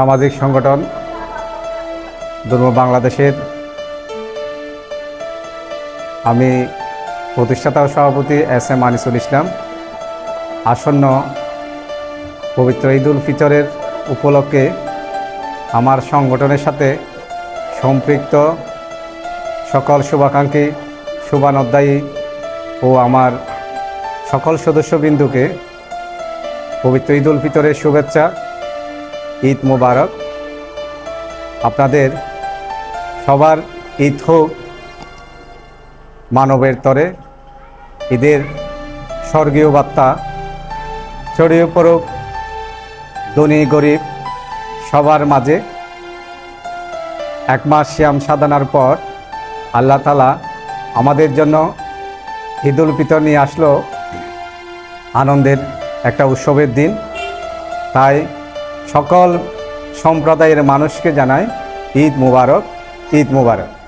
সামাজিক সংগঠন দুর্ব বাংলাদেশের। আমি প্রতিষ্ঠাতা সভাপতি এস এম আনিসুল ইসলাম। আসন্ন পবিত্র ঈদুল ফিতরের উপলক্ষে আমার সংগঠনের সাথে সম্পৃক্ত সকল শুভাকাঙ্ক্ষী শুভানোদ্দায়ী ও আমার সকল সদস্যবৃন্দুকে পবিত্র ঈদুল ফিতরের শুভেচ্ছা ঈদ মুবারক। আপনাদের সবার ঈদ হোক মানবের তরে। ঈদের স্বর্গীয় বার্তা ছড়িয়ে পড়ুক। ধনী, গরিব সবার মাঝে। এক মাস শ্যাম সাধনার পর আল্লাহ তালা আমাদের জন্য ঈদ উল ফিতর নিয়ে আসলো আনন্দের একটা উৎসবের দিন। তাই সকল সম্প্রদায়ের মানুষকে জানায় ঈদ মুবারক ঈদ মুবারক।